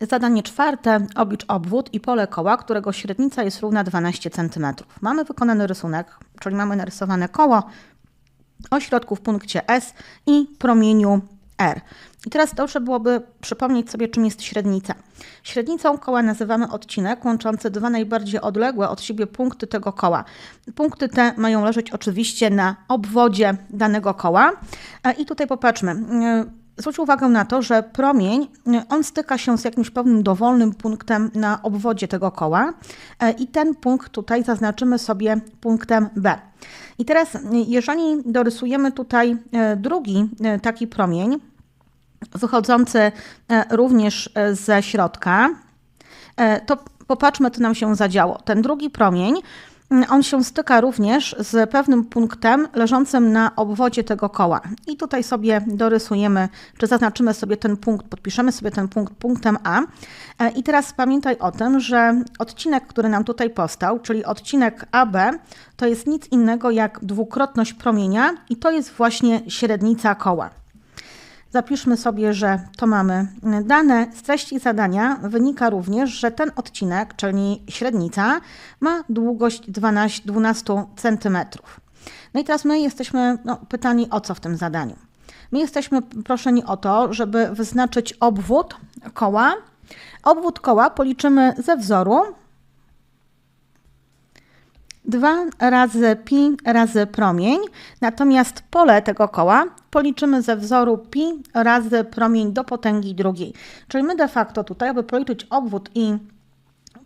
Zadanie czwarte. Oblicz obwód i pole koła, którego średnica jest równa 12 cm. Mamy wykonany rysunek, czyli mamy narysowane koło o środku w punkcie S i promieniu R. I teraz dobrze byłoby przypomnieć sobie, czym jest średnica. Średnicą koła nazywamy odcinek łączący dwa najbardziej odległe od siebie punkty tego koła. Punkty te mają leżeć oczywiście na obwodzie danego koła. E, I tutaj popatrzmy. Zwróć uwagę na to, że promień, on styka się z jakimś pewnym dowolnym punktem na obwodzie tego koła e, i ten punkt tutaj zaznaczymy sobie punktem B. I teraz, jeżeli dorysujemy tutaj e, drugi e, taki promień, wychodzący również ze środka, to popatrzmy, co nam się zadziało. Ten drugi promień, on się styka również z pewnym punktem leżącym na obwodzie tego koła. I tutaj sobie dorysujemy, czy zaznaczymy sobie ten punkt, podpiszemy sobie ten punkt punktem A. E, I teraz pamiętaj o tym, że odcinek, który nam tutaj powstał, czyli odcinek AB, to jest nic innego jak dwukrotność promienia i to jest właśnie średnica koła. Zapiszmy sobie, że to mamy dane. Z treści zadania wynika również, że ten odcinek, czyli średnica, ma długość 12, 12 cm. No i teraz my jesteśmy no, pytani o co w tym zadaniu. My jesteśmy proszeni o to, żeby wyznaczyć obwód koła. Obwód koła policzymy ze wzoru 2 razy pi razy promień, natomiast pole tego koła policzymy ze wzoru pi razy promień do potęgi drugiej. Czyli my de facto tutaj, aby policzyć obwód i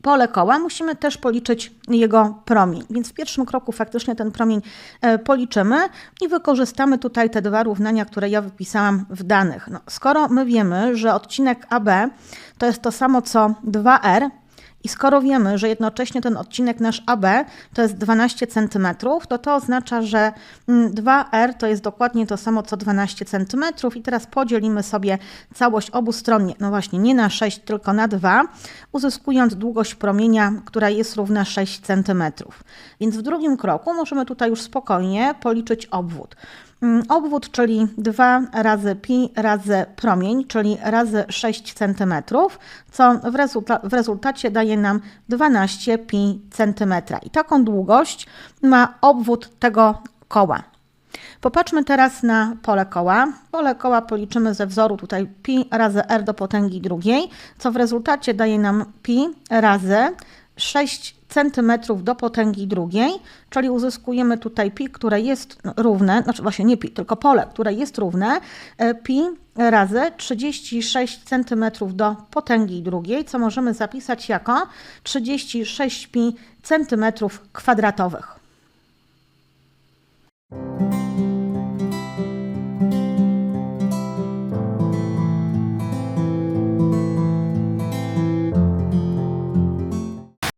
pole koła, musimy też policzyć jego promień. Więc w pierwszym kroku faktycznie ten promień e, policzymy i wykorzystamy tutaj te dwa równania, które ja wypisałam w danych. No, skoro my wiemy, że odcinek AB to jest to samo co 2r, i skoro wiemy, że jednocześnie ten odcinek nasz AB to jest 12 cm, to to oznacza, że mm, 2R to jest dokładnie to samo co 12 cm i teraz podzielimy sobie całość obustronnie, no właśnie nie na 6, tylko na 2, uzyskując długość promienia, która jest równa 6 cm. Więc w drugim kroku możemy tutaj już spokojnie policzyć obwód. Mm, Obwód, czyli 2 razy pi razy promień, czyli razy 6 cm, co w, rezulta w rezultacie daje nam 12 pi cm. I taką długość ma obwód tego koła. Popatrzmy teraz na pole koła. Pole koła policzymy ze wzoru tutaj pi razy r do potęgi drugiej, co w rezultacie daje nam pi razy 6 cm do potęgi drugiej, czyli uzyskujemy tutaj pi, które jest równe, znaczy właśnie nie pi, tylko pole, które jest równe e, pi razy 36 cm do potęgi drugiej, co możemy zapisać jako 36 pi cm kwadratowych.